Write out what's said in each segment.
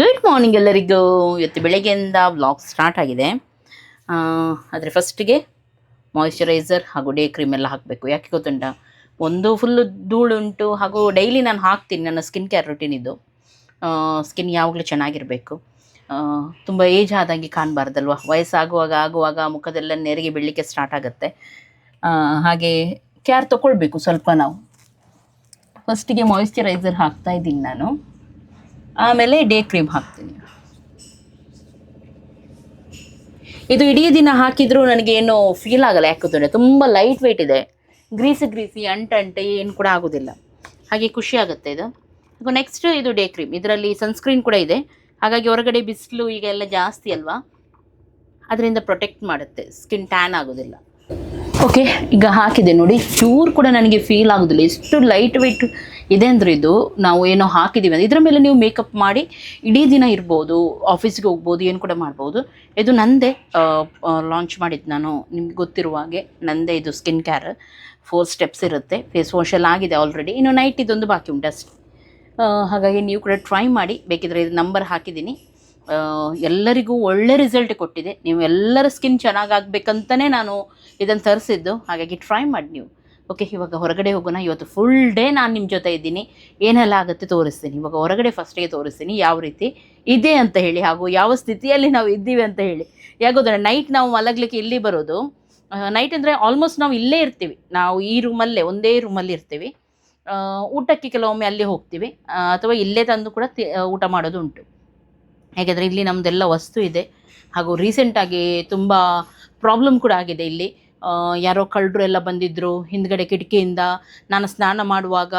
Good morning ಎಲ್ಲರಿಗೂ. ಇವತ್ತು ಬೆಳಗ್ಗೆಯಿಂದ ಬ್ಲಾಗ್ ಸ್ಟಾರ್ಟ್ ಆಗಿದೆ. ಆದರೆ ಫಸ್ಟಿಗೆ ಮಾಯಿಶ್ಚರೈಸರ್ ಹಾಗೂ ಡೇ ಕ್ರೀಮ್ ಎಲ್ಲ ಹಾಕಬೇಕು. ಯಾಕೆ ಗೊತ್ತುಂಟ? ಒಂದು ಫುಲ್ಲು ಧೂಳುಂಟು ಹಾಗೂ ಡೈಲಿ ನಾನು ಹಾಕ್ತೀನಿ, ನನ್ನ ಸ್ಕಿನ್ ಕೇರ್ ರುಟೀನ್ ಇದು. ಸ್ಕಿನ್ ಯಾವಾಗಲೂ ಚೆನ್ನಾಗಿರಬೇಕು. ತುಂಬ ಏಜ್ ಆದಂಗೆ ಕಾಣಬಾರ್ದಲ್ವ? ವಯಸ್ಸಾಗುವಾಗ ಆಗುವಾಗ ಮುಖದೆಲ್ಲ ನೆರಿಗೆ ಬೀಳಲಿಕ್ಕೆ ಸ್ಟಾರ್ಟ್ ಆಗುತ್ತೆ. ಹಾಗೆ ಕೇರ್ ತಗೊಳ್ಬೇಕು ಸ್ವಲ್ಪ ನಾವು. ಫಸ್ಟಿಗೆ ಮಾಯಿಶ್ಚರೈಸರ್ ಹಾಕ್ತಾ ಇದ್ದೀನಿ ನಾನು. ಆಮೇಲೆ ಡೇ ಕ್ರೀಮ್ ಹಾಕ್ತೀನಿ. ಇದು ಇಡೀ ದಿನ ಹಾಕಿದ್ರು ನನಗೆ ಏನು ಫೀಲ್ ಆಗಲ್ಲ, ಯಾಕಂದ್ರೆ ತುಂಬ ಲೈಟ್ ವೆಯ್ಟ್ ಇದೆ. ಗ್ರೀಸಿ ಗ್ರೀಸಿ ಅಂಟಂಟೆ ಏನು ಕೂಡ ಆಗೋದಿಲ್ಲ. ಹಾಗೆ ಖುಷಿ ಆಗುತ್ತೆ ಇದು. ಹಾಗೂ ನೆಕ್ಸ್ಟ್ ಇದು ಡೇ ಕ್ರೀಮ್. ಇದರಲ್ಲಿ ಸನ್ಸ್ಕ್ರೀನ್ ಕೂಡ ಇದೆ. ಹಾಗಾಗಿ ಹೊರಗಡೆ ಬಿಸಿಲು ಈಗ ಎಲ್ಲ ಜಾಸ್ತಿ ಅಲ್ವಾ? ಅದರಿಂದ ಪ್ರೊಟೆಕ್ಟ್ ಮಾಡುತ್ತೆ. ಸ್ಕಿನ್ ಟ್ಯಾನ್ ಆಗೋದಿಲ್ಲ. ಓಕೆ ಈಗ ಹಾಕಿದೆ ನೋಡಿ. ಚೂರು ಕೂಡ ನನಗೆ ಫೀಲ್ ಆಗೋದಿಲ್ಲ. ಎಷ್ಟು ಲೈಟ್ ವೆಯ್ಟ್ ಇದೆ ಅಂದರೆ ಇದು ನಾವು ಏನೋ ಹಾಕಿದ್ದೀವಿ ಅಂದರೆ ಇದರ ಮೇಲೆ ನೀವು ಮೇಕಪ್ ಮಾಡಿ ಇಡೀ ದಿನ ಇರ್ಬೋದು ಆಫೀಸ್ಗೆ ಹೋಗ್ಬೋದು, ಏನು ಕೂಡ ಮಾಡ್ಬೋದು. ಇದು ನಂದೇ ಲಾಂಚ್ ಮಾಡಿದ್ದು ನಾನು. ನಿಮ್ಗೆ ಗೊತ್ತಿರುವ ಹಾಗೆ ನಂದೇ ಇದು ಸ್ಕಿನ್ ಕೇರ್ ಫೋರ್ ಸ್ಟೆಪ್ಸ್ ಇರುತ್ತೆ. ಫೇಸ್ ವಾಶ್ ಆಗಿದೆ ಆಲ್ರೆಡಿ ಇನ್ನು ನೈಟ್ ಇದೊಂದು ಬಾಕಿ ಉಂಟು ಅಷ್ಟೆ. ಹಾಗಾಗಿ ನೀವು ಕೂಡ ಟ್ರೈ ಮಾಡಿ. ಬೇಕಿದ್ರೆ ಇದು ನಂಬರ್ ಹಾಕಿದ್ದೀನಿ. ಎಲ್ಲರಿಗೂ ಒಳ್ಳೆ ರಿಸಲ್ಟ್ ಕೊಟ್ಟಿದೆ. ನೀವು ಎಲ್ಲರ ಸ್ಕಿನ್ ಚೆನ್ನಾಗಾಗಬೇಕಂತಲೇ ನಾನು ಇದನ್ನು ತರಿಸಿದ್ದು. ಹಾಗಾಗಿ ಟ್ರೈ ಮಾಡಿ ನೀವು. ಓಕೆ ಇವಾಗ ಹೊರಗಡೆ ಹೋಗೋಣ. ಇವತ್ತು ಫುಲ್ ಡೇ ನಾನು ನಿಮ್ಮ ಜೊತೆ ಇದ್ದೀನಿ. ಏನೆಲ್ಲ ಆಗುತ್ತೆ ತೋರಿಸ್ತೀನಿ. ಇವಾಗ ಹೊರಗಡೆ ಫಸ್ಟಿಗೆ ತೋರಿಸ್ತೀನಿ ಯಾವ ರೀತಿ ಇದೆ ಅಂತ ಹೇಳಿ ಹಾಗೂ ಯಾವ ಸ್ಥಿತಿಯಲ್ಲಿ ನಾವು ಇದ್ದೀವಿ ಅಂತ ಹೇಳಿ. ಯಾಕೋದ್ರೆ ನೈಟ್ ನಾವು ಮಲಗಲಿಕ್ಕೆ ಇಲ್ಲಿ ಬರೋದು. ನೈಟ್ ಅಂದರೆ ಆಲ್ಮೋಸ್ಟ್ ನಾವು ಇಲ್ಲೇ ಇರ್ತೀವಿ. ನಾವು ಈ ರೂಮಲ್ಲೇ ಒಂದೇ ರೂಮಲ್ಲಿ ಇರ್ತೀವಿ. ಊಟಕ್ಕೆ ಕೆಲವೊಮ್ಮೆ ಅಲ್ಲಿ ಹೋಗ್ತೀವಿ. ಅಥವಾ ಇಲ್ಲೇ ತಂದು ಕೂಡ ಊಟ ಮಾಡೋದು ಉಂಟು. ಯಾಕೆಂದರೆ ಇಲ್ಲಿ ನಮ್ಮದೆಲ್ಲ ವಸ್ತು ಇದೆ. ಹಾಗೂ ರೀಸೆಂಟಾಗಿ ತುಂಬ ಪ್ರಾಬ್ಲಮ್ ಕೂಡ ಆಗಿದೆ ಇಲ್ಲಿ. ಯಾರೋ ಕಳ್ಳರು ಎಲ್ಲ ಬಂದಿದ್ದರು ಹಿಂದ್ಗಡೆ ಕಿಟಕಿಯಿಂದ. ನಾನು ಸ್ನಾನ ಮಾಡುವಾಗ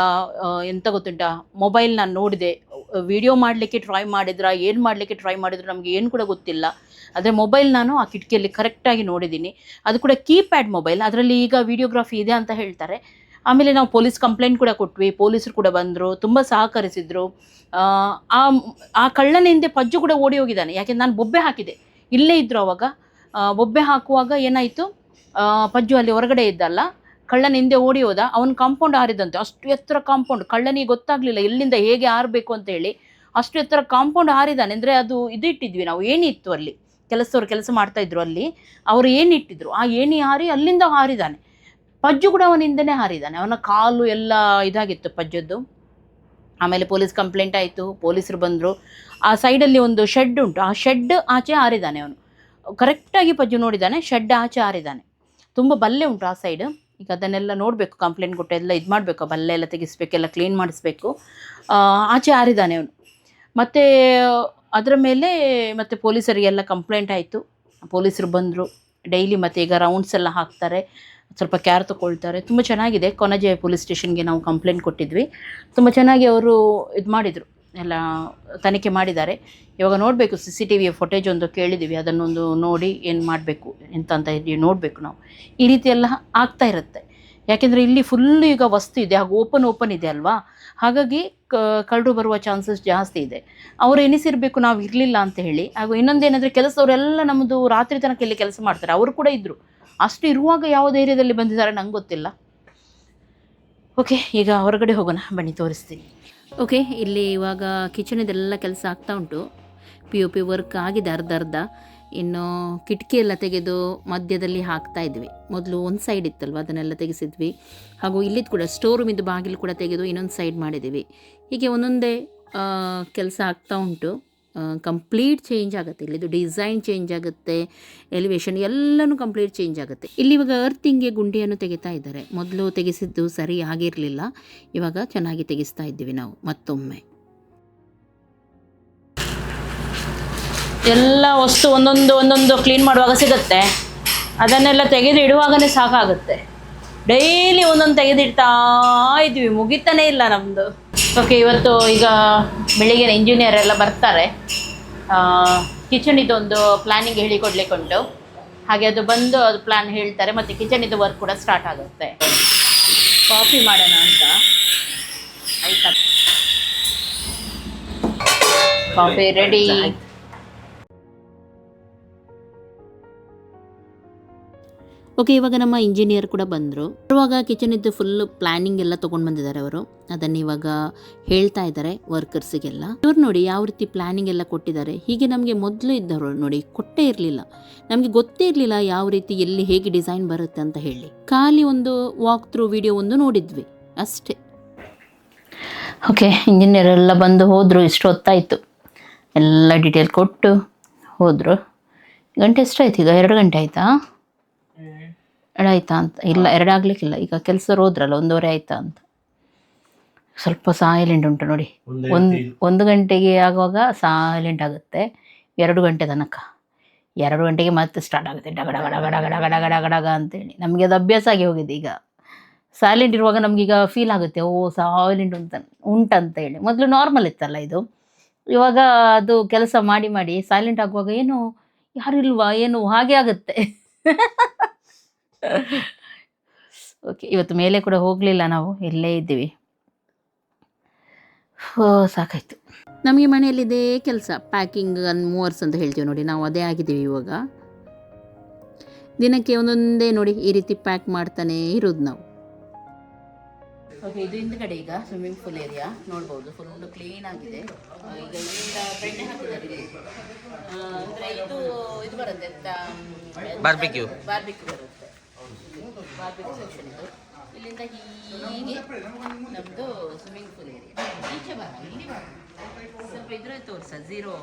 ಎಂತ ಗೊತ್ತುಂಟ ಮೊಬೈಲ್ ನಾನು ನೋಡಿದೆ. ವಿಡಿಯೋ ಮಾಡಲಿಕ್ಕೆ ಟ್ರೈ ಮಾಡಿದ್ರ ಏನು ಮಾಡಲಿಕ್ಕೆ ಟ್ರೈ ಮಾಡಿದ್ರು ನಮಗೆ ಏನು ಕೂಡ ಗೊತ್ತಿಲ್ಲ. ಆದರೆ ಮೊಬೈಲ್ ನಾನು ಆ ಕಿಟಕಿಯಲ್ಲಿ ಕರೆಕ್ಟಾಗಿ ನೋಡಿದ್ದೀನಿ ಅದು ಕೂಡ ಕೀಪ್ಯಾಡ್ ಮೊಬೈಲ್ ಅದರಲ್ಲಿ ಈಗ ವಿಡಿಯೋಗ್ರಫಿ ಇದೆ ಅಂತ ಹೇಳ್ತಾರೆ. ಆಮೇಲೆ ನಾವು ಪೊಲೀಸ್ ಕಂಪ್ಲೇಂಟ್ ಕೂಡ ಕೊಟ್ವಿ ಪೊಲೀಸರು ಕೂಡ ಬಂದರು ತುಂಬ ಸಹಕರಿಸಿದರು. ಆ ಆ- ಕಳ್ಳನ ಹಿಂದೆ ಪಜ್ಜು ಕೂಡ ಓಡಿ ಹೋಗಿದ್ದಾನೆ. ಯಾಕೆಂದ್ರೆ ನಾನು ಬೊಬ್ಬೆ ಹಾಕಿದೆ. ಇಲ್ಲೇ ಇದ್ದರು ಅವಾಗ. ಆ, ಬೊಬ್ಬೆ ಹಾಕುವಾಗ ಏನಾಯಿತು? ಪಜ್ಜು ಅಲ್ಲಿ ಹೊರಗಡೆ ಇದ್ದಲ್ಲ, ಕಳ್ಳನ ಹಿಂದೆ ಓಡಿ ಹೋದ, ಅವನು ಕಾಂಪೌಂಡ್ ಹಾರಿದಂತೆ, ಅಷ್ಟು ಎತ್ತರ ಕಾಂಪೌಂಡ್ ಕಳ್ಳನಿಗೆ ಗೊತ್ತಾಗಲಿಲ್ಲ ಎಲ್ಲಿಂದ ಹೇಗೆ ಹಾರಬೇಕು ಅಂತ ಹೇಳಿ, ಅಷ್ಟು ಎತ್ತರ ಕಾಂಪೌಂಡ್ ಹಾರಿದಾನೆ. ಅಂದರೆ ಅದು ಇದು ಇಟ್ಟಿದ್ವಿ ನಾವು ಏನಿತ್ತು ಅಲ್ಲಿ, ಕೆಲಸದವ್ರು ಕೆಲಸ ಮಾಡ್ತಾ ಇದ್ರು ಅಲ್ಲಿ, ಅವರು ಏನಿಟ್ಟಿದ್ರು ಆ ಏಣಿ ಹಾರಿ ಅಲ್ಲಿಂದ ಹಾರಿದಾನೆ. ಪಜ್ಜು ಕೂಡ ಅವನಿಂದನೇ ಹಾರಿದಾನೆ. ಅವನ ಕಾಲು ಎಲ್ಲ ಇದಾಗಿತ್ತು ಪಜ್ಜದ್ದು. ಆಮೇಲೆ ಪೊಲೀಸ್ ಕಂಪ್ಲೇಂಟ್ ಆಯಿತು, ಪೊಲೀಸರು ಬಂದರು. ಆ ಸೈಡಲ್ಲಿ ಒಂದು ಶೆಡ್ ಉಂಟು, ಆ ಶೆಡ್ ಆಚೆ ಹಾರಿದಾನೆ ಅವನು. ಕರೆಕ್ಟಾಗಿ ಪಜ್ಜು ನೋಡಿದ್ದಾನೆ ಶೆಡ್ ಆಚೆ ಹಾರಿದ್ದಾನೆ ತುಂಬ ಬಲ್ಲೆ ಉಂಟು ಆ ಸೈಡ್ ಈಗ ಅದನ್ನೆಲ್ಲ ನೋಡಬೇಕು ಕಂಪ್ಲೇಂಟ್ ಕೊಟ್ಟು ಎಲ್ಲ ಇದು ಮಾಡಬೇಕು ಬಲ್ಲೆ ಎಲ್ಲ ತೆಗಿಸ್ಬೇಕೆಲ್ಲ ಕ್ಲೀನ್ ಮಾಡಿಸ್ಬೇಕು. ಆಚೆ ಆರಿದ್ದಾನೆ ಅವನು. ಮತ್ತು, ಅದರ ಮೇಲೆ ಮತ್ತು ಪೊಲೀಸರಿಗೆಲ್ಲ ಕಂಪ್ಲೇಂಟ್ ಆಯಿತು. ಪೊಲೀಸರು ಬಂದರು. ಡೈಲಿ ಮತ್ತು ಈಗ ರೌಂಡ್ಸ್ ಎಲ್ಲ ಹಾಕ್ತಾರೆ. ಸ್ವಲ್ಪ ಕ್ಯಾರ್ ತೊಗೊಳ್ತಾರೆ. ತುಂಬ ಚೆನ್ನಾಗಿದೆ. ಕೊನಜೆ ಪೊಲೀಸ್ ಸ್ಟೇಷನ್ಗೆ ನಾವು ಕಂಪ್ಲೇಂಟ್ ಕೊಟ್ಟಿದ್ವಿ. ತುಂಬ ಚೆನ್ನಾಗಿ ಅವರು ಇದು ಮಾಡಿದರು. ಎಲ್ಲ ತನಿಖೆ ಮಾಡಿದ್ದಾರೆ. ಇವಾಗ ನೋಡಬೇಕು ಸಿ ಸಿ ಟಿ ವಿಯ ಫುಟೇಜ್ ಒಂದು ಕೇಳಿದ್ದೀವಿ ಅದನ್ನೊಂದು ನೋಡಿ ಏನು ಮಾಡಬೇಕು ಎಂತಂತ ಹೇಳಿ ನೋಡಬೇಕು ನಾವು. ಈ ರೀತಿ ಎಲ್ಲ ಆಗ್ತಾ ಇರುತ್ತೆ. ಯಾಕೆಂದರೆ ಇಲ್ಲಿ ಫುಲ್ಲು ಈಗ ವಸ್ತು ಇದೆ, ಹಾಗೂ ಓಪನ್ ಓಪನ್ ಇದೆ ಅಲ್ವಾ? ಹಾಗಾಗಿ ಕಳ್ಳರು ಬರುವ ಚಾನ್ಸಸ್ ಜಾಸ್ತಿ ಇದೆ. ಅವರು ಎನಿಸಿರಬೇಕು ನಾವು ಇರಲಿಲ್ಲ ಅಂತ ಹೇಳಿ. ಹಾಗೂ ಇನ್ನೊಂದೇನೆಂದರೆ ಕೆಲಸದವರೆಲ್ಲ ನಮ್ಮದು ರಾತ್ರಿ ತನಕ ಇಲ್ಲಿ ಕೆಲಸ ಮಾಡ್ತಾರೆ. ಅವರು ಕೂಡ ಇದ್ದರು ಅಷ್ಟು ಇರುವಾಗ ಯಾವ ಏರಿಯಾದಲ್ಲಿ ಬಂದಿದ್ದಾರೆ ನಂಗೆ ಗೊತ್ತಿಲ್ಲ. ಓಕೆ ಈಗ ಹೊರಗಡೆ ಹೋಗೋಣ. ಬನ್ನಿ, ತೋರಿಸ್ತೀನಿ. ಓಕೆ ಇಲ್ಲಿ ಇವಾಗ ಕಿಚನಿದೆಲ್ಲ ಕೆಲಸ ಆಗ್ತಾ ಉಂಟು. ಪಿ ಯು ಪಿ ವರ್ಕ್ ಆಗಿದೆ ಅರ್ಧ ಅರ್ಧ. ಇನ್ನು ಕಿಟಕಿ ಎಲ್ಲ ತೆಗೆದು ಮಧ್ಯದಲ್ಲಿ ಹಾಕ್ತಾ ಇದ್ವಿ. ಮೊದಲು ಒಂದು ಸೈಡ್ ಇತ್ತಲ್ವ, ಅದನ್ನೆಲ್ಲ ತೆಗೆಸಿದ್ವಿ. ಹಾಗೂ ಇಲ್ಲಿದ್ದು ಕೂಡ ಸ್ಟೋರ್ ರೂಮಿದ್ದು ಬಾಗಿಲು ಕೂಡ ತೆಗೆದು ಇನ್ನೊಂದು ಸೈಡ್ ಮಾಡಿದ್ದೀವಿ. ಹೀಗೆ ಒಂದೊಂದೇ ಕೆಲಸ ಆಗ್ತಾ ಉಂಟು. ಕಂಪ್ಲೀಟ್ ಚೇಂಜ್ ಆಗುತ್ತೆ. ಇಲ್ಲಿದು ಡಿಸೈನ್ ಚೇಂಜ್ ಆಗುತ್ತೆ ಎಲಿವೇಶನ್ ಎಲ್ಲನೂ ಕಂಪ್ಲೀಟ್ ಚೇಂಜ್ ಆಗುತ್ತೆ. ಇಲ್ಲಿ ಇವಾಗ ಅರ್ತಿಂಗ್ಗೆ ಗುಂಡಿಯನ್ನು ತೆಗಿತಾ ಇದ್ದಾರೆ. ಮೊದಲು ತೆಗೆಸಿದ್ದು ಸರಿ ಆಗಿರಲಿಲ್ಲ, ಇವಾಗ ಚೆನ್ನಾಗಿ ತೆಗೆಸ್ತಾ ಇದ್ದೀವಿ ನಾವು. ಮತ್ತೊಮ್ಮೆ. ಎಲ್ಲ ವಸ್ತು ಒಂದೊಂದು ಒಂದೊಂದು ಕ್ಲೀನ್ ಮಾಡುವಾಗ ಸಿಗುತ್ತೆ. ಅದನ್ನೆಲ್ಲ ತೆಗೆದು ಇಡುವಾಗಲೇ ಸಾಕಾಗುತ್ತೆ. ಡೈಲಿ ಒಂದೊಂದು ತೆಗೆದಿಡ್ತಾ ಇದ್ವಿ ಮುಗಿತಾನೇ ಇಲ್ಲ ನಮ್ಮದು ಓಕೆ, ಇವತ್ತು ಈಗ ಬೆಳಿಗ್ಗೆ ಇಂಜಿನಿಯರ್ ಎಲ್ಲ ಬರ್ತಾರೆ. ಕಿಚನಿದು ಒಂದು ಪ್ಲಾನಿಂಗ್ ಹೇಳಿಕೊಡ್ಲಿಕ್ಕೆ ಉಂಟು ಹಾಗೆ ಅದು ಬಂದು ಅದು ಪ್ಲ್ಯಾನ್ ಹೇಳ್ತಾರೆ, ಮತ್ತು ಕಿಚನಿದ್ದು ವರ್ಕ್ ಕೂಡ ಸ್ಟಾರ್ಟ್ ಆಗುತ್ತೆ. ಕಾಫಿ ಮಾಡೋಣ ಅಂತ. ಆಯ್ತಾ? ಕಾಫಿ ರೆಡಿ ಓಕೆ ಇವಾಗ ನಮ್ಮ ಇಂಜಿನಿಯರ್ ಕೂಡ ಬಂದರು. ಬರುವಾಗ ಕಿಚನ್ ಇದ್ದು ಫುಲ್ ಪ್ಲಾನಿಂಗ್ ಎಲ್ಲ ತೊಗೊಂಡು ಬಂದಿದ್ದಾರೆ ಅವರು. ಅದನ್ನು ಇವಾಗ ಹೇಳ್ತಾ ಇದ್ದಾರೆ ವರ್ಕರ್ಸಿಗೆಲ್ಲ ಇವ್ರು ನೋಡಿ ಯಾವ ರೀತಿ ಪ್ಲಾನಿಂಗ್ ಎಲ್ಲ ಕೊಟ್ಟಿದ್ದಾರೆ. ಹೀಗೆ ನಮಗೆ ಮೊದಲು ಇದ್ದವರು ನೋಡಿ ಕೊಟ್ಟೇ ಇರಲಿಲ್ಲ. ನಮಗೆ ಗೊತ್ತೇ ಇರಲಿಲ್ಲ ಯಾವ ರೀತಿ ಎಲ್ಲಿ ಹೇಗೆ ಡಿಸೈನ್ ಬರುತ್ತೆ ಅಂತ ಹೇಳಿ. ಖಾಲಿ ಒಂದು ವಾಕ್ ಥ್ರೂ ವಿಡಿಯೋ ಒಂದು ನೋಡಿದ್ವಿ ಅಷ್ಟೇ. ಓಕೆ ಇಂಜಿನಿಯರ್ ಎಲ್ಲ ಬಂದು ಹೋದರು, ಇಷ್ಟು ಹೊತ್ತಾಯಿತು. ಎಲ್ಲ ಡೀಟೇಲ್ ಕೊಟ್ಟು ಹೋದರು. ಗಂಟೆ ಎಷ್ಟಾಯ್ತು ಈಗ? ಎರಡು ಗಂಟೆ ಆಯಿತಾ? ಎರಡು ಆಯ್ತಾ ಅಂತ? ಇಲ್ಲ ಎರಡಾಗ್ಲಿಕ್ಕಿಲ್ಲ ಈಗ ಕೆಲಸ ಹೋದ್ರಲ್ಲ ಒಂದೂವರೆ ಆಯ್ತಾ ಅಂತ? ಸ್ವಲ್ಪ ಸೈಲೆಂಟ್ ಉಂಟು ನೋಡಿ. ಒಂದು ಒಂದು ಗಂಟೆಗೆ ಆಗುವಾಗ ಸೈಲೆಂಟ್ ಆಗುತ್ತೆ. ಎರಡು ಗಂಟೆ ತನಕ. ಎರಡು ಗಂಟೆಗೆ ಮತ್ತೆ ಸ್ಟಾರ್ಟ್ ಆಗುತ್ತೆ. ಡಗಡ ಡಗ ಗಡ ಗಡ ಗಡ ಗಡ ಗಡ ಡಗ ಅಂತೇಳಿ. ನಮಗೆ ಅದು ಅಭ್ಯಾಸ ಆಗಿ ಹೋಗಿದೆ ಈಗ. ಸೈಲೆಂಟ್ ಇರುವಾಗ ನಮಗೀಗ ಫೀಲ್ ಆಗುತ್ತೆ. ಓ ಸೈಲೆಂಟ್ ಉಂಟ ಉಂಟಂತ ಹೇಳಿ. ಮೊದಲು ನಾರ್ಮಲ್ ಇತ್ತಲ್ಲ ಇದು. ಇವಾಗ ಅದು ಕೆಲಸ ಮಾಡಿ ಮಾಡಿ ಸೈಲೆಂಟ್ ಆಗುವಾಗ ಏನು ಯಾರಿಲ್ವಾ ಏನು ಹಾಗೆ ಆಗುತ್ತೆ. ಓಕೆ ಇವತ್ತು ಮೇಲೆ ಕೂಡ ಹೋಗಲಿಲ್ಲ ನಾವು ಇಲ್ಲೇ ಇದ್ದೀವಿ. ಹೋ ಸಾಕಾಯ್ತು. ನಮಗೆ ಮನೆಯಲ್ಲಿ ಇದೇ ಕೆಲಸ ಪ್ಯಾಕಿಂಗ್ ಅನ್ ಮೂವರ್ಸ್ ಅಂತ ಹೇಳ್ತೀವಿ ನೋಡಿ ನಾವು ಅದೇ ಆಗಿದ್ದೀವಿ ಇವಾಗ. ದಿನಕ್ಕೆ ಒಂದೊಂದೇ ನೋಡಿ ಈ ರೀತಿ ಪ್ಯಾಕ್ ಮಾಡ್ತಾನೇ ಇರೋದು ನಾವು. ಓಕೆ ಇದು ಹಿಂದ್ಗಡೆ ಈಗ ಸ್ವಿಮ್ಮಿಂಗ್ ಪೂಲ್ ಏರಿಯಾ ನೋಡ್ಬೋದು ಫುಲ್ ಕ್ಲೀನ್ ಆಗಿದೆ. ಈಗ ಇಲ್ಲಿಂದ ಬೆಣ್ಣೆ ಹಾಕಿದ್ದಾರೆ. ಇಲ್ಲಿ ಅಂದ್ರೆ ಇದು ಇದು ಬರುತ್ತೆ ಬಾರ್ಬಿಕ್ಯೂ ಬಾರ್ಬಿಕ್ಯೂ ಬರುತ್ತೆ. ಇಲ್ಲಿಂದ ಹೀಗೆ ನಮ್ಮದು ಸ್ವಿಮ್ಮಿಂಗ್ ಪೂಲ್ ಏರಿಯಾ ಈಚೆ ಬರ ಇಲ್ಲಿ ಬರ ಸ್ವಲ್ಪ ಇದ್ರೆ ತೋರ್ಸ ಝೀರೋ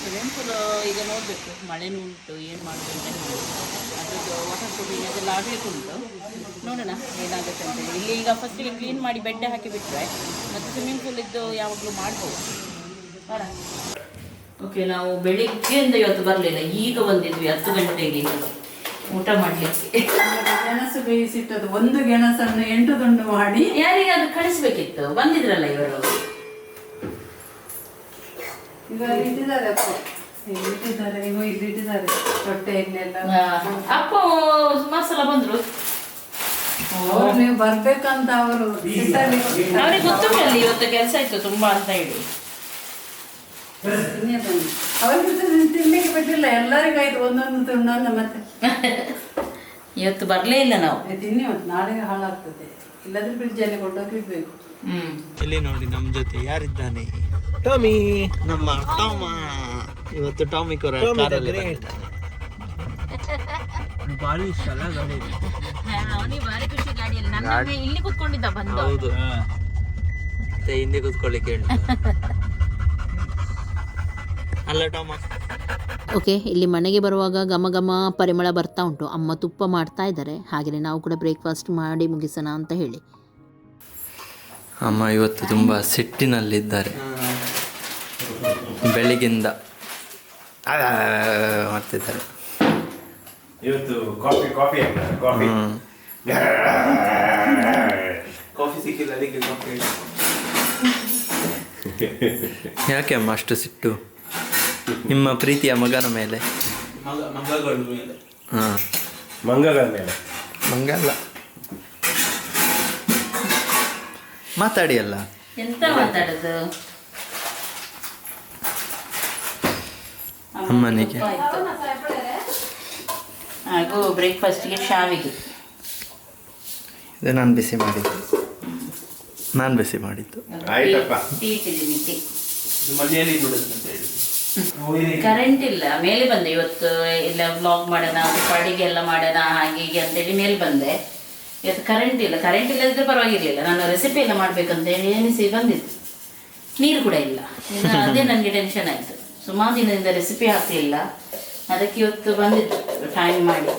ಸ್ವಿಮ್ಮಿಂಗ್ ಪೂಲ್ ಈಗ ನೋಡಬೇಕು ಮಳೆನೂ ಉಂಟು, ಏನು ಮಾಡ್ಬೇಕು ಅಂತ ಅದ್ರದ್ದು ವಾಟರ್ ಪ್ರೂಫಿಂಗ್ ಅದೆಲ್ಲ ಆಗಬೇಕು ಉಂಟು. ನೋಡೋಣ, ಏನಾಗುತ್ತೆ ಅಂತ ಹೇಳಿ. ಇಲ್ಲಿ ಈಗ ಫಸ್ಟಿಗೆ ಕ್ಲೀನ್ ಮಾಡಿ ಬೆಡ್ ಹಾಕಿ ಬಿಟ್ಟರೆ ಮತ್ತು ಸ್ವಿಮ್ಮಿಂಗ್ ಪೂಲ್ ಇದ್ದು ಯಾವಾಗಲೂ ಮಾಡ್ಬೋದು. ನೋಡೋಣ. ಓಕೆ ನಾವು ಬೆಳಿಗ್ಗೆಯಿಂದ ಇವತ್ತು ಬರಲಿಲ್ಲ. ಈಗ ಬಂದಿದ್ವಿ ಹತ್ತು ಗಂಟೆಗೆ ಊಟ ಮಾಡ್ಲಿಕ್ಕೆ. ಗೆಣಸು ಬೇಯಿಸಿಟ್ಟದ್ದು ಒಂದು ಗೆಣಸನ್ನು ಎಂಟು ತುಂಡು ಮಾಡಿ. ಯಾರಿಗಾದ್ರೂ ಕಳಿಸ್ಬೇಕಿತ್ತು? ಬಂದಿದ್ರಲ್ಲ ಇವರು. ಇವಾಗ ಇಟ್ಟಿದ್ದಾರೆ ಅಪ್ಪ. ಮಸಾಲ ಇಟ್ಟಿದ್ದಾರೆ ಇವು ಇಲ್ಲಿ ಇಟ್ಟಿದ್ದಾರೆ ಹೊಟ್ಟೆಯಲ್ಲೆಲ್ಲ ಅಪ್ಪ ಸುಮಾರು ಸಲ ಬಂದ್ರು. ಅವ್ರು ನೀವು ಬರ್ಬೇಕಂತ ಅವರು ಗೊತ್ತಿಲ್ಲ ಅವ್ರಿಗೆ ಗೊತ್ತುಂಟಲ್ಲಿ ಇವತ್ತು ಕೆಲಸ ಇತ್ತು ತುಂಬಾ ಅಂತ ಹೇಳಿ. ತಿನ್ಲಿಕ್ಕೆ ಬಿಟ್ಟಿಲ್ಲ ಎಲ್ಲರಿಗೂ ಆಯ್ತು ಒಂದೊಂದು ತುಂಡನ್ನ ಮತ್ತೆ. ಇವತ್ತು ಬರಲೇ ಇಲ್ಲ ನಾವು. ತಿನ್ನಿ ನಾಳೆ ನಾಳೆಗೆ ಹಾಳಾಗ್ತದೆ. ಇಲ್ಲದ್ರೆ ಫ್ರಿಡ್ಜಲ್ಲಿ ಕೊಂಡೋಗಿ ಇಡ್ಬೇಕು. ಹ್ಮ್. ಇಲ್ಲಿ ನೋಡಿ ನಮ್ಮ ಜೊತೆ ಯಾರಿದ್ದಾನೆ? ಟಾಮಿ. ನಮ್ಮ ಟಾಮ. ಇವತ್ತು ಟಾಮಿ ಕಾರಲ್ಲಿ ಭಾರಿ ಇಷ್ಟ ಅಲ್ಲ ಗಾಡಿ? ಅವನಿಗೆ ಭಾರಿ ಖುಷಿ ಗಾಡಿಯಲ್ಲಿ ನನ್ನ ಇಲ್ಲಿ ಕೂತ್ಕೊಂಡಿದ್ದ ಬಂದು. ಹೌದು. ಮತ್ತೆ ಹಿಂದೆ ಕೂತ್ಕೊಳ್ಳಿಕ್ಕೆ ಹೇಳಿ ಅಲ್ಲ ಟಾಮ. ಓಕೆ ಇಲ್ಲಿ ಮನೆಗೆ ಬರುವಾಗ ಘಮ ಘಮ ಪರಿಮಳ ಬರ್ತಾ ಉಂಟು. ಅಮ್ಮ ತುಪ್ಪ ಮಾಡ್ತಾ ಇದ್ದಾರೆ. ಹಾಗೆ ನಾವು ಕೂಡ ಬ್ರೇಕ್ಫಾಸ್ಟ್ ಮಾಡಿ ಮುಗಿಸೋಣ ಅಂತ ಹೇಳಿ. ಅಮ್ಮ ಇವತ್ತು ತುಂಬ ಸಿಟ್ಟಿನಲ್ಲಿದ್ದಾರೆ. ಬೆಳಿಗ್ಗಿಂದ ಆ ಮಾಡ್ತಿದ್ದಾರೆ. ಇವತ್ತು ಕಾಫಿ ಕಾಫಿ ಕಾಫಿ. ಕಾಫಿ ಸಿಕ್ಕಿಲ್ಲ ಅದಕ್ಕೆ ಕಾಫಿ. ಯಾಕೆ ಅಮ್ಮ ಅಷ್ಟು ಸಿಟ್ಟು? ನಿಮ್ಮ ಪ್ರೀತಿಯ ಮಗನ ಮೇಲೆ. ಮಗ ಮಗಗಳ ಮೇಲೆ. ಹಾಂ. ಮಂಗಗಳ ಮೇಲೆ. ಮಂಗಲ್ಲ. ಮಾತಾಡಿ ಅಲ್ಲ ಎಂತ ಮಾತಾಡೋದು? ಅಮ್ಮನಿಗೆ. ಹಾಗೂ ಬ್ರೇಕ್ಫಾಸ್ಟ್ಗೆ ಶಾವಿಗೆ. ಇದು ನಾನು ಬಿಸಿ ಮಾಡಿದ್ದು. ನಾನು ಬಿಸಿ ಮಾಡಿದ್ದು. ಆಯ್ತಪ್ಪ. ಟೀ ಚಿಲಿ ಮಿತಿ ಇದು ಮನೆಯಲ್ಲಿ ಬಿಡುತ್ತೆ ಅಂತ ಹೇಳಿ ಕರೆಂಟ್ ಇಲ್ಲ. ಮೇಲೆ ಬಂದೆ. ಇವತ್ತು ಇಲ್ಲ ಬ್ಲಾಗ್ ಮಾಡೋಣ ಪಾಡಿಗೆ ಅಡಿಗೆ ಎಲ್ಲ ಮಾಡೋಣ ಹಾಗೆ ಹೀಗೆ ಅಂತೇಳಿ ಮೇಲೆ ಬಂದೆ. ಇವತ್ತು ಕರೆಂಟ್ ಇಲ್ಲ. ಕರೆಂಟ್ ಇಲ್ಲದಿದ್ರೆ ಪರವಾಗಿರ್ಲಿಲ್ಲ. ನಾನು ರೆಸಿಪಿ ಎಲ್ಲ ಮಾಡ್ಬೇಕಂತ ಹೇಳಿ ಎನಿಸಿ ಬಂದಿತ್ತು ನೀರು ಕೂಡ ಇಲ್ಲ. ಅದೇ ನನಗೆ ಟೆನ್ಷನ್ ಆಯಿತು. ಸುಮಾರು ದಿನದಿಂದ ರೆಸಿಪಿ ಹಾಕಲಿಲ್ಲ ಅದಕ್ಕೆ ಇವತ್ತು ಬಂದಿತ್ತು ಟೈಮ್ ಮಾಡಿ.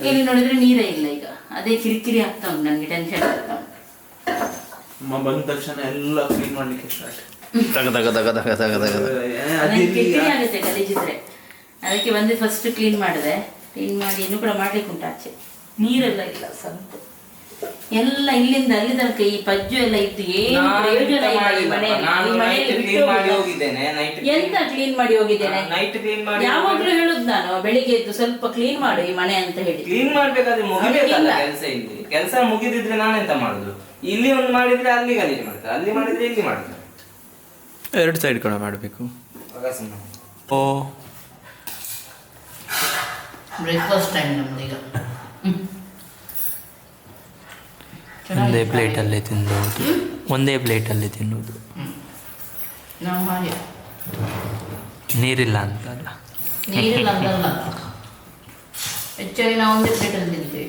ಇಲ್ಲಿ ನೋಡಿದ್ರೆ ನೀರೇ ಇಲ್ಲ ಈಗ. ಅದೇ ಕಿರಿಕಿರಿ ಆಗ್ತಾ ಉಂಟು. ನನಗೆ ಟೆನ್ಷನ್ ಆಗ್ತಾ ಉಂಟು. ಬಂದ ತಕ್ಷಣ ಎಲ್ಲ ಕ್ಲೀನ್ ಮಾಡಲಿಕ್ಕೆ ಸ್ಟಾರ್ಟ್ ತಗ ತಗ ತಗ ತಗ ತಗ ತಗ. ಆಗುತ್ತೆ ಗಲೀಜಿದ್ರೆ ಅದಕ್ಕೆ ಬಂದು ಫಸ್ಟ್ ಕ್ಲೀನ್ ಮಾಡಿದೆ. ಕ್ಲೀನ್ ಮಾಡಿ ಇನ್ನೂ ಕೂಡ ಮಾಡ್ಲಿಕ್ಕೆ ಉಂಟು ಆಚೆ. ನೀರೆಲ್ಲ ಇಲ್ಲ ಸಂತ. ಎಲ್ಲ ಇಲ್ಲಿಂದ ಅಲ್ಲಿ ತನಕ ಈ ಪಜ್ಜು ಎಲ್ಲ ಇದ್ದು ಏನು ಪ್ರಯೋಜನ ಇಲ್ಲ ಈ ಮನೆಯಲ್ಲಿ. ಈ ಮನೆಯಲ್ಲಿ ಬಿಟ್ಟು ಹೋಗುವ. ಎಂತ ಕ್ಲೀನ್ ಮಾಡಿ ಹೋಗಿದ್ದೇನೆ? ನೈಟ್ ಕ್ಲೀನ್ ಮಾಡಿ ಯಾವಾಗ್ಲೂ ಹೇಳುದು ನಾನು ಬೆಳಿಗ್ಗೆ ಎದ್ದು ಸ್ವಲ್ಪ ಕ್ಲೀನ್ ಮಾಡು ಈ ಮನೆ ಅಂತ ಹೇಳಿ. ಕ್ಲೀನ್ ಮಾಡ್ಬೇಕಾದ್ರೆ ಮುಗಿಬೇಕಲ್ಲ ಇಲ್ಲ. ಕೆಲಸ ಇಲ್ಲಿ. ಕೆಲಸ ಮುಗಿದಿದ್ರೆ ನಾನೆಂತ ಮಾಡುದು? ಇಲ್ಲಿ ಒಂದು ಮಾಡಿದ್ರೆ ಅಲ್ಲಿ ಗಲೀಜು ಮಾಡ್ತಾರೆ ಅಲ್ಲಿ ಮಾಡಿದ್ರೆ ಇಲ್ಲಿ ಮಾಡ್ತಾರೆ. ಎರಡು ಸೈಡ್ ಕೂಡ ಮಾಡಬೇಕು. ಓ. ಬ್ರೇಕ್ಫಾಸ್ಟ್ ಟೈಮ್ ನಮ್ದೀಗ. ಒಂದೇ ಪ್ಲೇಟಲ್ಲೇ ತಿನ್ನುವುದು ಒಂದೇ ಪ್ಲೇಟಲ್ಲೇ ತಿನ್ನುವುದು. ನಾವು ಹಾಗೆ. ನೀರಿಲ್ಲ ಅಂತ ಅಲ್ಲ ನೀರಿಲ್ಲ ಅಂತಲ್ಲ. ಹೆಚ್ಚಾಗಿ ನಾವು ಒಂದೇ ಪ್ಲೇಟಲ್ಲಿ ತಿಂತೀವಿ.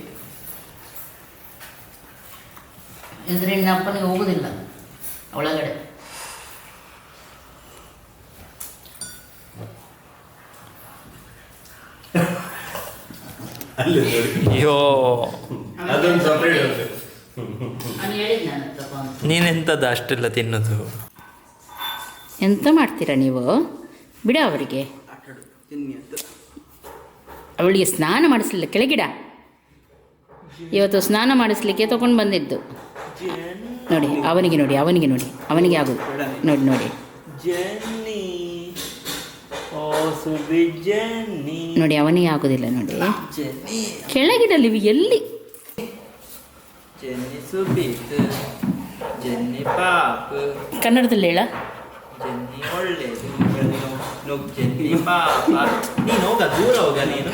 ಇದರಿಂದ ಅಪ್ಪನಿಗೆ ಹೋಗೋದಿಲ್ಲ. ಒಳಗಡೆ ಅಲ್ಲಿ ನೋಡಿ ಅಯ್ಯೋ ಅದೊಂದು ಸಪ್ರೇಟ್ ಉಂಟು ನಾನು ಹೇಳಿದ್ದು ನನ್ನ ಹತ್ರಪ್ಪ ಅಂತ. ನೀನೆಂಥದ್ದು ಅಷ್ಟೆಲ್ಲ ತಿನ್ನೋದು? ಎಂತ ಮಾಡ್ತೀರಾ ನೀವು? ಬಿಡ ಅವರಿಗೆ. ಅವಳಿಗೆ ಸ್ನಾನ ಮಾಡಿಸ್ಲಿಲ್ಲ ಕೆಳಗಿಡ. ಇವತ್ತು ಸ್ನಾನ ಮಾಡಿಸ್ಲಿಕ್ಕೆ ತಗೊಂಡು ಬಂದಿದ್ದು. ನೋಡಿ ಅವನಿಗೆ ನೋಡಿ ಅವನಿಗೆ ನೋಡಿ ಅವನಿಗೆ ಆಗುದು ನೋಡಿ ನೋಡಿ. ನೋಡಿ ಅವನಿಗೆ ಆಗೋದಿಲ್ಲ ನೋಡಿ. ಕೆಳಗಿಡಲಿ ಎಲ್ಲಿ? ಕನ್ನಡದಲ್ಲಿ ಹೇಳ. ನೀನು ಹೋಗ, ದೂರ ಹೋಗ ನೀನು.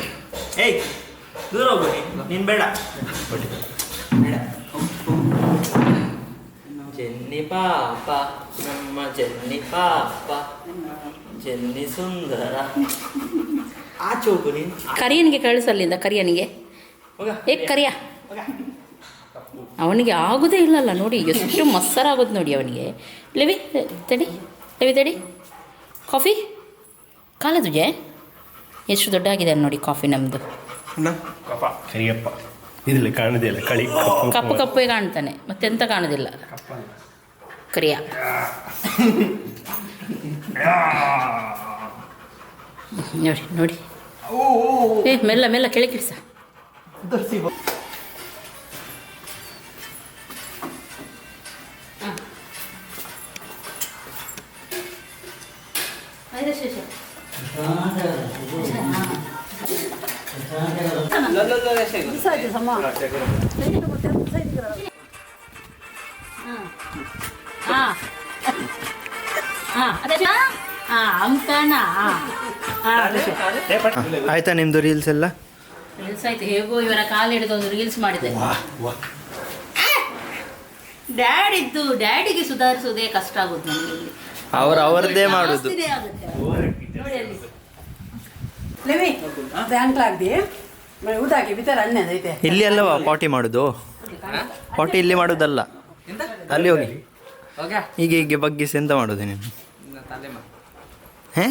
ದೂರ ಹೋಗು ನೀನು ಬೇಡ. ಬೇಡ. ಜನ್ನಿ ಪಾಪ, ನಮ್ಮ ಜನ್ನಿ ಪಾಪ. ಸುಂದರ. ಆಚೆ ಹೋಗು ನೀನು. ಕರಿಯನಿಗೆ ಕಳಿಸಲ್ಲಿಂದ ಕರಿಯನಿಗೆ? ಹೋಗ. ಏ ಕರಿಯ. ಅವನಿಗೆ ಆಗೋದೇ ಇಲ್ಲಲ್ಲ ನೋಡಿ ಎಷ್ಟು ಮಸ್ಸರಾಗೋದು ನೋಡಿ ಅವನಿಗೆ. ಲೆವಿ ತಡಿ ಲೆವಿ ತಡಿ. ಕಾಫಿ? ಕಾಲದು ಜೆ ಎಷ್ಟು ದೊಡ್ಡ ಆಗಿದೆ ನೋಡಿ ಕಾಫಿ ನಮ್ಮದು ಕಪ ಕರಿಯಪ್ಪ. ಇದಿಲ್ಲ ಕಾಣದೇ ಇಲ್ಲ ಕಳಿ. ಕಪ್ಪು ಕಪ್ಪೇ ಕಾಣ್ತಾನೆ ಮತ್ತೆಂತ ಕಾಣೋದಿಲ್ಲ. ಕರಿಯ. ನೋಡಿ ನೋಡಿ ಏ ಮೆಲ್ಲ ಮೆಲ್ಲ ಕೆಳಗಿಡ್ಸ ಹಾಂ ಹಾಂ ಅದೇ ಹಾಂ ಅಂಕಣ ಹಾಂ ಹಾಂ ಆಯ್ತಾ ನಿಮ್ದು ರೀಲ್ಸ್ ಎಲ್ಲ? ರೀಲ್ಸ್ ಆಯ್ತು. ಹೇಗೋ ಇವರ ಕಾಲು ಹಿಡಿದು ಒಂದು ರೀಲ್ಸ್ ಮಾಡಿದೆ. ಡ್ಯಾಡಿದ್ದು ಡ್ಯಾಡಿಗೆ ಸುಧಾರಿಸೋದೇ ಕಷ್ಟ ಆಗುತ್ತೆ ನನಗೆ ಇಲ್ಲಿ. ಅವರದೇ ಅವ್ರದ್ದೇ ಮಾಡೋದು. ಇಲ್ಲಿ ಅಲ್ಲವಾ ಪಾಟಿ ಮಾಡೋದು? ಪಾಟಿ ಇಲ್ಲಿ ಮಾಡುದಲ್ಲ. ಅಲ್ಲಿ ಹೋಗಿ. ಹೀಗೆ ಹೀಗೆ ಬಗ್ಗಿಸಿ ಎಂತ ಮಾಡೋದು ನೀನು? ಹೇ?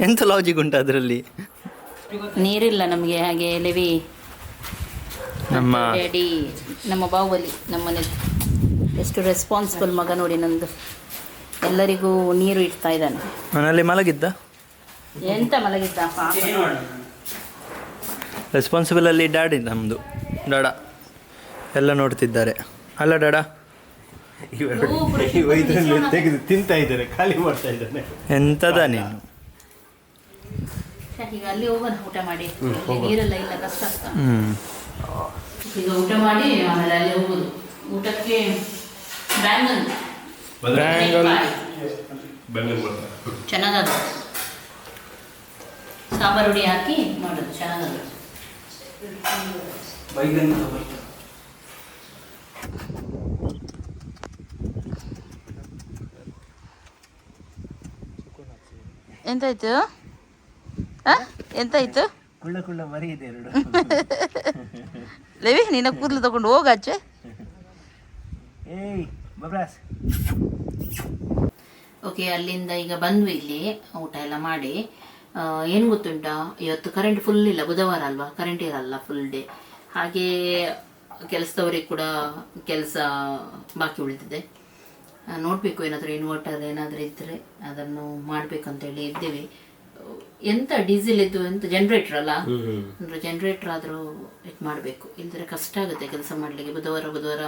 ಎಂತ ಲಾಜಿಕ್ ಉಂಟು ಅದರಲ್ಲಿ? ನೀರಿಲ್ಲ ನಮಗೆ ಹಾಗೆ ಲೆವಿ. ನಮ್ಮ ಡ್ಯಾಡಿ ನಮ್ಮ ಬಾಹುಬಲಿ ನಮ್ಮನೆ ಎಷ್ಟು ರೆಸ್ಪಾನ್ಸಿಬಲ್ ಮಗ ನೋಡಿ ನಂದು. ಎಲ್ಲರಿಗೂ ನೀರು ಇಡ್ತಾ ಇದ್ದಾನೆ. ಮನೆಯಲ್ಲಿ ಮಲಗಿದ್ದ? ಎಂತ ಮಲಗಿದ್ದ? ಪಾಪ. ರೆಸ್ಪಾನ್ಸಿಬಲ್ ಅಲ್ಲಿ ಡ್ಯಾಡಿ ನಮ್ಮದು ಡಾಡ. ಎಲ್ಲ ನೋಡ್ತಿದ್ದಾರೆ. ಅಲ್ಲ ಡಾಡ ಇವ ಇದರಲ್ಲಿ ತೆಗೆದು ತಿಂತಾ ಇದ್ದಾನೆ ಖಾಲಿ ಮಾಡ್ತಾ ಇದ್ದಾನೆ ಎಂತದ ನೀನು? ಈಗ ಅಲ್ಲಿ ಹೋಗೋಣ ಊಟ ಮಾಡಿ. ನೀರೆಲ್ಲ ಇಲ್ಲ ಕಷ್ಟ ಈಗ ಊಟ ಮಾಡಿ ಆಮೇಲೆ ಅಲ್ಲಿ ಹೋಗೋದು. ಊಟಕ್ಕೆ ಬ್ಯಾಂಗಲ್. ಚೆನ್ನಾಗದು. ಸಾಂಬಾರು ಹುಡಿ ಹಾಕಿ ಮಾಡೋದು ಚೆನ್ನಾಗದು. ಎಂತಾಯ್ತು? ಎಂತಾಯ್ತು? ಕುಳ್ಳ ಕುಳ್ಳ ಮರಿ ಇದೆ ಎರಡು. ಲೆವಿ ನಿನ್ನ ಕೂದಲು ತಗೊಂಡು ಹೋಗಾಚೆ ಏಯ್ ಬಬ್ರಾಸ್. ಓಕೆ ಅಲ್ಲಿಂದ ಈಗ ಬಂದ್ವಿ ಇಲ್ಲಿ. ಊಟ ಎಲ್ಲ ಮಾಡಿ. ಏನು ಗೊತ್ತುಂಟ? ಇವತ್ತು ಕರೆಂಟ್ ಫುಲ್ ಇಲ್ಲ. ಬುಧವಾರ ಅಲ್ವಾ? ಕರೆಂಟ್ ಇರಲ್ಲ ಫುಲ್ ಡೇ ಹಾಗೆ ಕೆಲಸದವರಿಗೆ ಕೂಡ ಕೆಲಸ ಬಾಕಿ ಉಳಿದಿದೆ. ನೋಡ್ಬೇಕು ಏನಾದರೂ ಇನ್ವರ್ಟರ್ ಏನಾದರೂ ಇದ್ದರೆ ಅದನ್ನು ಮಾಡಬೇಕಂತೇಳಿ ಇದ್ದೇವೆ. ಎಂತ ಡೀಸೆಲ್ ಇದ್ದು ಎಂತ ಜನ್ರೇಟರ್ ಅಲ್ಲ? ಅಂದರೆ ಜನ್ರೇಟರ್ ಆದರೂ ಇದು ಮಾಡಬೇಕು. ಇಲ್ಲದ್ರೆ ಕಷ್ಟ ಆಗುತ್ತೆ ಕೆಲಸ ಮಾಡಲಿಕ್ಕೆ. ಬುಧವಾರ ಬುಧವಾರ.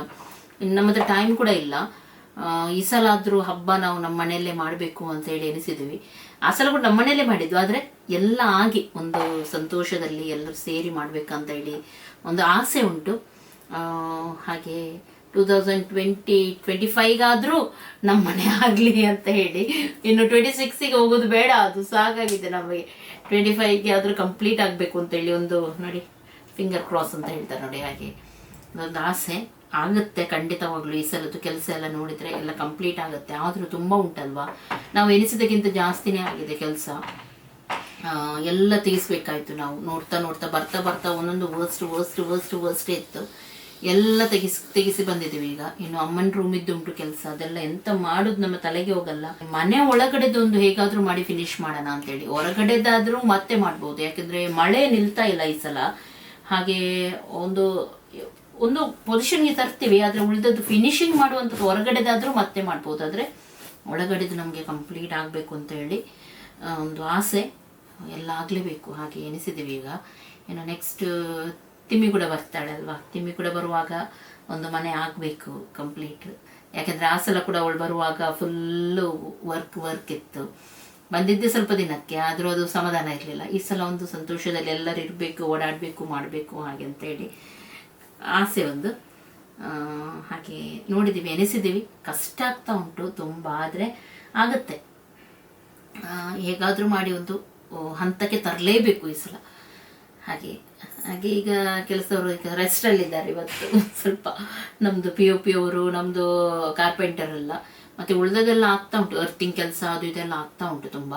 ಇನ್ನು ನಮ್ಮ ಹತ್ರ ಟೈಮ್ ಕೂಡ ಇಲ್ಲ. ಈ ಸಲ ಆದರೂ ಹಬ್ಬ ನಾವು ನಮ್ಮ ಮನೆಯಲ್ಲೇ ಮಾಡಬೇಕು ಅಂತ ಹೇಳಿ ಎನಿಸಿದ್ವಿ ಆ ಸಲ ಕೂಡ ನಮ್ಮ ಮನೆಯಲ್ಲೇ ಮಾಡಿದ್ವಿ ಆದರೆ ಎಲ್ಲ ಆಗಿ ಒಂದು ಸಂತೋಷದಲ್ಲಿ ಎಲ್ಲರೂ ಸೇರಿ ಮಾಡಬೇಕಂತ ಹೇಳಿ ಒಂದು ಆಸೆ ಉಂಟು. ಆ, ಹಾಗೆ ಟೂ ತೌಸಂಡ್ ಟ್ವೆಂಟಿ ಟ್ವೆಂಟಿ ಫೈವ್ಗಾದರೂ ನಮ್ಮ ಮನೆ ಆಗಲಿ ಅಂತ ಹೇಳಿ. ಇನ್ನು ಟ್ವೆಂಟಿ ಸಿಕ್ಸಿಗೆ ಹೋಗೋದು ಬೇಡ, ಅದು ಸಾಕಾಗಿದೆ ನಮಗೆ. ಟ್ವೆಂಟಿ ಫೈವ್ಗೆ ಆದರೂ ಕಂಪ್ಲೀಟ್ ಆಗಬೇಕು ಅಂತೇಳಿ ಒಂದು ನೋಡಿ ಫಿಂಗರ್ ಕ್ರಾಸ್ ಅಂತ ಹೇಳ್ತಾರೆ ನೋಡಿ ಹಾಗೆ. ಒಂದು ಆಸೆ. ಆಗುತ್ತೆ ಖಂಡಿತವಾಗ್ಲೂ ಈ ಸಲದ್ದು ಕೆಲಸ ಎಲ್ಲ ನೋಡಿದರೆ ಎಲ್ಲ ಕಂಪ್ಲೀಟ್ ಆಗುತ್ತೆ. ಆದರೂ ತುಂಬ ಉಂಟಲ್ವಾ? ನಾವು ಎನಿಸಿದಕ್ಕಿಂತ ಜಾಸ್ತಿನೇ ಆಗಿದೆ ಕೆಲಸ. ಎಲ್ಲ ತೆಗಿಸ್ಬೇಕಾಯ್ತು ನಾವು. ನೋಡ್ತಾ ನೋಡ್ತಾ ಬರ್ತಾ ಬರ್ತಾ ಒಂದೊಂದು ವರ್ಸ್ಟ್ ವರ್ಸ್ಟ್ ವರ್ಸ್ಟ್ ವರ್ಸ್ಟೇ ಇತ್ತು. ಎಲ್ಲ ತೆಗಿಸ್, ತೆಗಿಸಿ ಬಂದಿದ್ದೀವಿ ಈಗ. ಇನ್ನು ಅಮ್ಮನ ರೂಮ್ ಉಂಟು ಕೆಲಸ. ಅದೆಲ್ಲ ಎಂತ ಮಾಡೋದು ನಮ್ಮ ತಲೆಗೆ ಹೋಗಲ್ಲ. ಮನೆ ಒಳಗಡೆದೊಂದು ಹೇಗಾದ್ರೂ ಮಾಡಿ ಫಿನಿಶ್ ಮಾಡೋಣ ಅಂತೇಳಿ. ಹೊರಗಡೆದಾದ್ರೂ ಮತ್ತೆ ಮಾಡ್ಬೋದು. ಯಾಕಂದ್ರೆ ಮಳೆ ನಿಲ್ತಾ ಇಲ್ಲ ಈ ಸಲ. ಹಾಗೆ ಒಂದು ಒಂದು ಪೊಸಿಷನ್ಗೆ ತರ್ತೀವಿ, ಆದರೆ ಉಳಿದದ್ದು ಫಿನಿಶಿಂಗ್ ಮಾಡುವಂಥದ್ದು ಹೊರಗಡೆದಾದ್ರೂ ಮತ್ತೆ ಮಾಡ್ಬೋದು. ಆದರೆ ಒಳಗಡೆದು ನಮಗೆ ಕಂಪ್ಲೀಟ್ ಆಗಬೇಕು ಅಂತ ಹೇಳಿ ಒಂದು ಆಸೆ ಎಲ್ಲ ಆಗಲೇಬೇಕು. ಹಾಗೆ ಎನಿಸಿದ್ದೀವಿ ಈಗ. ಇನ್ನು ನೆಕ್ಸ್ಟ್ ತಿಮ್ಮಿ ಕೂಡ ಬರ್ತಾಳಲ್ವಾ? ತಿಮ್ಮಿ ಕೂಡ ಬರುವಾಗ ಒಂದು ಮನೆ ಆಗಬೇಕು ಕಂಪ್ಲೀಟ್ ಯಾಕೆಂದರೆ ಆ ಸಲ ಕೂಡ ಅವಳು ಬರುವಾಗ ಫುಲ್ಲು ವರ್ಕ್ ವರ್ಕ್ ಇತ್ತು. ಬಂದಿದ್ದೆ ಸ್ವಲ್ಪ ದಿನಕ್ಕೆ, ಆದರೂ ಅದು ಸಮಾಧಾನ ಇರಲಿಲ್ಲ. ಈ ಸಲ ಒಂದು ಸಂತೋಷದಲ್ಲಿ ಎಲ್ಲರೂ ಇರಬೇಕು, ಓಡಾಡಬೇಕು, ಮಾಡಬೇಕು ಹಾಗೆ ಅಂತೇಳಿ ಆಸೆ ಒಂದು. ಹಾಗೆ ನೋಡಿದ್ದೀವಿ ಎನಿಸಿದ್ದೀವಿ ಕಷ್ಟ ಆಗ್ತಾ ಉಂಟು ತುಂಬ, ಆದರೆ ಆಗುತ್ತೆ. ಹೇಗಾದರೂ ಮಾಡಿ ಒಂದು ಹಂತಕ್ಕೆ ತರಲೇಬೇಕು ಈ ಸಲ. ಹಾಗೆ ಹಾಗೆ ಈಗ ಕೆಲಸದವರು ಈಗ ರೆಸ್ಟಲ್ಲಿದ್ದಾರೆ ಇವತ್ತು. ಸ್ವಲ್ಪ ನಮ್ಮದು ಪಿ ಒ ಪಿ ಅವರು ನಮ್ಮದು ಕಾರ್ಪೆಂಟರ್ ಎಲ್ಲ. ಮತ್ತು ಉಳಿದದೆಲ್ಲ ಆಗ್ತಾ ಉಂಟು ಅರ್ಥಿಂಗ್ ಕೆಲಸ, ಅದು ಇದೆಲ್ಲ ಆಗ್ತಾ ಉಂಟು ತುಂಬ.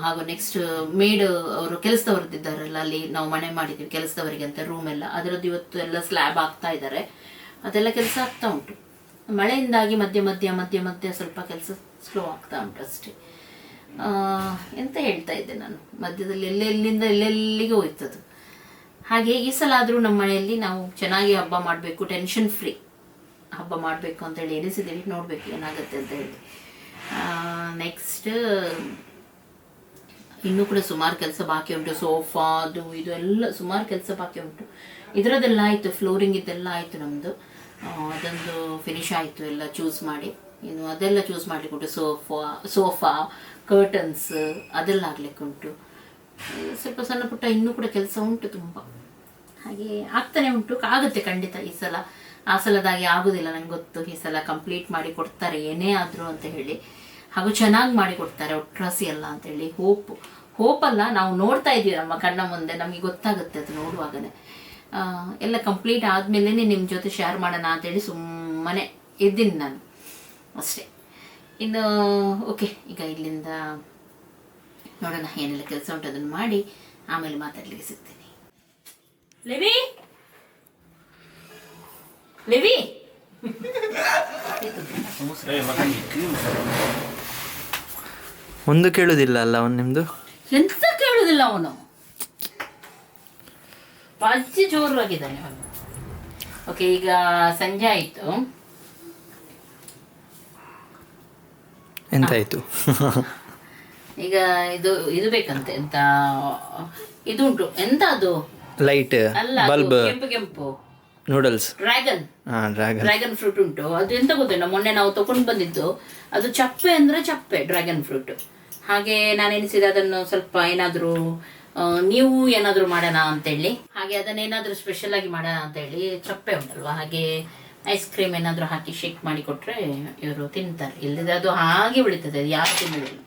ಹಾಗೂ ನೆಕ್ಸ್ಟ್ ಮೇಡ್ ಅವರು ಕೆಲಸದವರದ್ದಿದ್ದಾರಲ್ಲ, ಅಲ್ಲಿ ನಾವು ಮನೆ ಮಾಡಿದ್ವಿ ಕೆಲಸದವರಿಗೆ ಅಂತ ರೂಮ್ ಎಲ್ಲ. ಅದರದ್ದು ಇವತ್ತು ಎಲ್ಲ ಸ್ಲ್ಯಾಬ್ ಆಗ್ತಾ ಇದ್ದಾರೆ. ಅದೆಲ್ಲ ಕೆಲಸ ಆಗ್ತಾ ಉಂಟು. ಮಳೆಯಿಂದಾಗಿ ಮಧ್ಯ ಮಧ್ಯ ಮಧ್ಯ ಮಧ್ಯ ಸ್ವಲ್ಪ ಕೆಲಸ ಸ್ಲೋ ಆಗ್ತಾ ಉಂಟು ಅಷ್ಟೇ. ಎಂತ ಹೇಳ್ತಾ ಇದ್ದೆ ನಾನು? ಮಧ್ಯದಲ್ಲಿ ಎಲ್ಲೆಲ್ಲಿಂದ ಎಲ್ಲೆಲ್ಲಿಗೆ ಹೋಯ್ತದು? ಹಾಗೆ ಈ ಸಲ ಆದರೂ ನಮ್ಮ ಮನೆಯಲ್ಲಿ ನಾವು ಚೆನ್ನಾಗಿ ಹಬ್ಬ ಮಾಡಬೇಕು ಟೆನ್ಷನ್ ಫ್ರೀ ಹಬ್ಬ ಮಾಡಬೇಕು ಅಂತೇಳಿ ಎನಿಸಿದ್ದೀವಿ ನೋಡಬೇಕು ಏನಾಗುತ್ತೆ ಅಂತ ಹೇಳಿ. ನೆಕ್ಸ್ಟ್ ಇನ್ನೂ ಕೂಡ ಸುಮಾರು ಕೆಲಸ ಬಾಕಿ ಉಂಟು. ಸೋಫಾ, ಅದು ಇದು ಎಲ್ಲ ಸುಮಾರು ಕೆಲಸ ಬಾಕಿ ಉಂಟು. ಇದರದೆಲ್ಲ ಆಯಿತು ಫ್ಲೋರಿಂಗ್ ಇದೆಲ್ಲ ಆಯಿತು ನಮ್ಮದು ಅದೊಂದು ಫಿನಿಶ್ ಆಯಿತು ಎಲ್ಲ ಚೂಸ್ ಮಾಡಿ. ಇನ್ನು ಅದೆಲ್ಲ ಚೂಸ್ ಮಾಡಲಿಕ್ಕೆ ಉಂಟು. ಸೋಫಾ ಸೋಫಾ ಕರ್ಟನ್ಸ್ ಅದೆಲ್ಲ ಆಗ್ಲಿಕ್ಕೆ ಉಂಟು. ಆ, ಸ್ವಲ್ಪ ಸಣ್ಣ ಪುಟ್ಟ ಇನ್ನೂ ಕೂಡ ಕೆಲಸ ಉಂಟು ತುಂಬ. ಹಾಗೆ ಆಗ್ತಾನೆ ಉಂಟು ಆಗುತ್ತೆ ಖಂಡಿತ ಈ ಸಲ. ಆ ಸಲದಾಗಿ ಆಗುದಿಲ್ಲ ನಂಗೆ ಗೊತ್ತು ಈ ಸಲ ಕಂಪ್ಲೀಟ್ ಮಾಡಿ ಕೊಡ್ತಾರೆ ಏನೇ ಆದರೂ ಅಂತ ಹೇಳಿ. ಹಾಗೂ ಚೆನ್ನಾಗಿ ಮಾಡಿ ಕೊಡ್ತಾರೆ ಒಟ್ರಾಸಿ ಎಲ್ಲ ಅಂತೇಳಿ ಹೋಪ್ ಹೋಪ್ ಅಲ್ಲ ನಾವು ನೋಡ್ತಾ ಇದ್ದೀವಿ ನಮ್ಮ ಕಣ್ಣ ಮುಂದೆ ನಮಗೆ ಗೊತ್ತಾಗುತ್ತೆ ಅದು ನೋಡುವಾಗಲೇ ಎಲ್ಲ ಕಂಪ್ಲೀಟ್ ಆದಮೇಲೆ ನಿಮ್ಮ ಜೊತೆ ಶೇರ್ ಮಾಡೋಣ ಅಂತೇಳಿ ಸುಮ್ಮನೆ ಇದ್ದೀನಿ ನಾನು. ಅಷ್ಟೇ. ಇನ್ನು ಓಕೆ ಈಗ ಇಲ್ಲಿಂದ ನೋಡೋಣ ಏನೆಲ್ಲ ಕೆಲಸ ಉಂಟು ಅದನ್ನು ಮಾಡಿ ಆಮೇಲೆ ಮಾತಾಡ್ಲಿಕ್ಕೆ ಸಿಗ್ತೀನಿ. ಲೆವಿ? ಲೆವಿ? ಒಂದು ಕೇಳುದಿಲ್ಲ ಅಲ್ಲ ಅವನು ನಿಮ್ದು? ಎಂತ ಕೇಳುದಿಲ್ಲ ಅವನು? ಜೋರು ಆಗಿದ್ದಾನೆ ಅವನು. ಓಕೆ ಈಗ ಸಂಜೆ ಆಯಿತು. ಎಂತಾಯ್ತು? ಈಗ ಇದು ಇದು ಬೇಕಂತೆ ಎಂತ ಇದು ಉಂಟು. ಎಂತ ಅದು? ಲೈಟ್ ಅಲ್ಲ ಅದು ಬಲ್ಬ್ ಕೆಂಪು ಕೆಂಪು. ನೂಡಲ್ಸ್ ಡ್ರ್ಯಾಗನ್ ಹಾ ಡ್ರ್ಯಾಗನ್ ಡ್ರ್ಯಾಗನ್ ಫ್ರೂಟ್ ಉಂಟು. ಅದು ಎಂತ ಗೊತ್ತಿಲ್ಲ ಮೊನ್ನೆ ನಾವು ತಗೊಂಡು ಬಂದಿದ್ದು ಅದು ಚಪ್ಪೆ ಅಂದ್ರೆ ಚಪ್ಪೆ ಡ್ರ್ಯಾಗನ್ ಫ್ರೂಟ್ ಹಾಗೆ ನಾನು ಎನಿಸಿದೆ ಅದನ್ನು ಸ್ವಲ್ಪ ಏನಾದರೂ ನೀವು ಏನಾದರೂ ಮಾಡೋಣ ಅಂತೇಳಿ. ಹಾಗೆ ಅದನ್ನ ಅದನ್ನೇನಾದರೂ ಸ್ಪೆಷಲ್ ಆಗಿ ಮಾಡೋಣ ಅಂತೇಳಿ ಚಪ್ಪೆ ಉಂಟಲ್ವಾ? ಹಾಗೆ ಐಸ್ ಕ್ರೀಮ್ ಏನಾದರೂ ಹಾಕಿ ಶೇಕ್ ಮಾಡಿ ಕೊಟ್ಟರೆ ಇವರು ತಿಂತಾರೆ. ಇಲ್ಲದಿದ್ರೆ ಅದು ಹಾಗೆ ಉಳಿತದೆ. ಅದು ಯಾರು ತಿನ್ನೋದಿಲ್ಲ.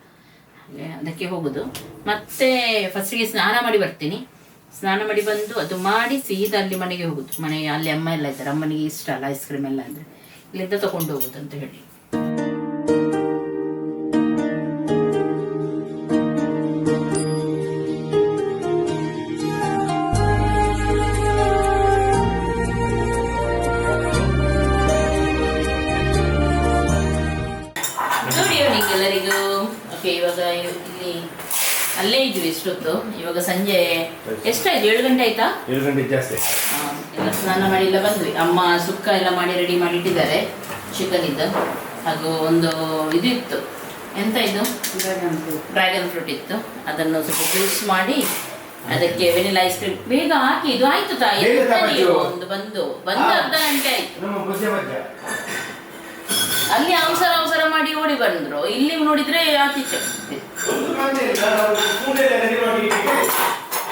ಹಾಗೆ ಅದಕ್ಕೆ ಹೋಗುದು. ಮತ್ತೆ ಫಸ್ಟಿಗೆ ಸ್ನಾನ ಮಾಡಿ ಬರ್ತೀನಿ. ಸ್ನಾನ ಮಾಡಿ ಬಂದು ಅದು ಮಾಡಿ ಸೀದಾ ಅಲ್ಲಿ ಮನೆಗೆ ಹೋಗುದು. ಮನೆ ಅಲ್ಲಿ ಅಮ್ಮ ಎಲ್ಲ ಇದ್ದಾರೆ. ಅಮ್ಮನಿಗೆ ಇಷ್ಟ ಅಲ್ಲ ಐಸ್ ಕ್ರೀಮ್ ಎಲ್ಲ ಅಂದರೆ. ಇಲ್ಲಿಂದ ತಗೊಂಡು ಹೋಗೋದು ಅಂತ ಹೇಳಿ. ಇಲ್ಲಿ ಅಲ್ಲೇ ಇದ್ವಿ ಇಷ್ಟೊತ್ತು. ಇವಾಗ ಸಂಜೆ ಎಷ್ಟಾಯ್ತು? ಏಳು ಗಂಟೆ ಆಯ್ತಾ? ಏಳು ಗಂಟೆ ಜಾಸ್ತಿ ಆ, ಎಲ್ಲ ಸ್ನಾನ ಮಾಡಿ ಎಲ್ಲ ಬಂದ್ವಿ. ಅಮ್ಮ ಸುಕ್ಕ ಎಲ್ಲ ಮಾಡಿ ರೆಡಿ ಮಾಡಿ ಇಟ್ಟಿದ್ದಾರೆ ಚಿಕನ್ ಇದ್ದು ಹಾಗೂ ಒಂದು ಇದು ಇತ್ತು. ಎಂತ ಇದು? ಡ್ರ್ಯಾಗನ್ ಫ್ರೂಟ್ ಇತ್ತು. ಅದನ್ನು ಸ್ವಲ್ಪ ಜ್ಯೂಸ್ ಮಾಡಿ ಅದಕ್ಕೆ ವೆನಿಲಾ ಐಸ್ ಕ್ರೀಮ್ ಬೇಗ ಹಾಕಿ ಇದು ಆಯ್ತು ತಾಯಿ. ಒಂದು ಬಂದು. ಬಂದು ಅರ್ಧ ಗಂಟೆ ಆಯ್ತು. ಅಲ್ಲಿ ಅವಸರ ಅವಸರ ಮಾಡಿ ಓಡಿ ಬಂದ್ರು. ಇಲ್ಲಿ ನೋಡಿದ್ರೆ ಆಚೀಚೆ.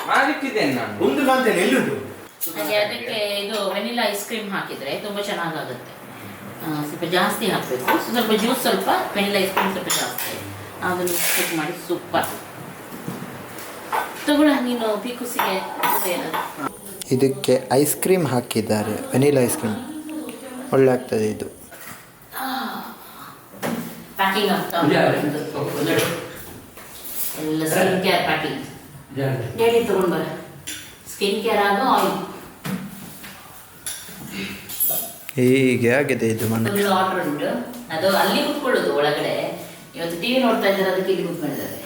ಮಾಡಿಟ್ಟಿದ್ದೇನೆ ನಾನು. ಒಂದು ಕಾಂತೇನೆ ಎಲ್ಲಿಂಟು ಹಾಗೆ ಅದಕ್ಕೆ ಇದು ವೆನಿಲಾ ಐಸ್ ಕ್ರೀಮ್ ಹಾಕಿದ್ರೆ ತುಂಬ ಚೆನ್ನಾಗಾಗುತ್ತೆ. ಸ್ವಲ್ಪ ಜಾಸ್ತಿ ಹಾಕಬೇಕು. ಸ್ವಲ್ಪ ಜ್ಯೂಸ್ ಸ್ವಲ್ಪ ವೆನಿಲಾ ಐಸ್ ಕ್ರೀಮ್ ಸ್ವಲ್ಪ ಜಾಸ್ತಿ. ಅದನ್ನು ಚೆಕ್ ಮಾಡಿ ಸೂಪರ್. ತಗೊಳ್ಳ ನೀನು ಪೀಕುಸಿಗೆ ಇದಕ್ಕೆ ಐಸ್ ಕ್ರೀಮ್ ಹಾಕಿದ್ದಾರೆ. Vanilla ice cream. ಒಳ್ಳೆ ಆಗ್ತದೆ ಇದು. ಪ್ಯಾಕಿಂಗ್ ಆಗ್ತಾ ಉಂಟು. ಎಲ್ಲ ಸ್ಕಿನ್ ಕೇರ್ ಪ್ಯಾಕಿಂಗ್ ಡ್ಯಾಡಿ ತಗೊಂಡು ಬರ ಸ್ಕಿನ್ ಕೇರ್ ಆಗೋ ಆಯಿಲ್ ಹೀಗೆ ಆಗಿದೆ ಇದು ಮನೆ ಆರ್ಡರ್ ಉಂಟು. ಅದು ಅಲ್ಲಿ ಕುತ್ಕೊಳ್ಳೋದು ಒಳಗಡೆ. ಇವತ್ತು ಟಿವಿ ನೋಡ್ತಾ ಇದ್ದಾರೆ ಅದಕ್ಕೆ ಇಲ್ಲಿ ಕುತ್ಕೊಂಡಿದ್ದಾರೆ.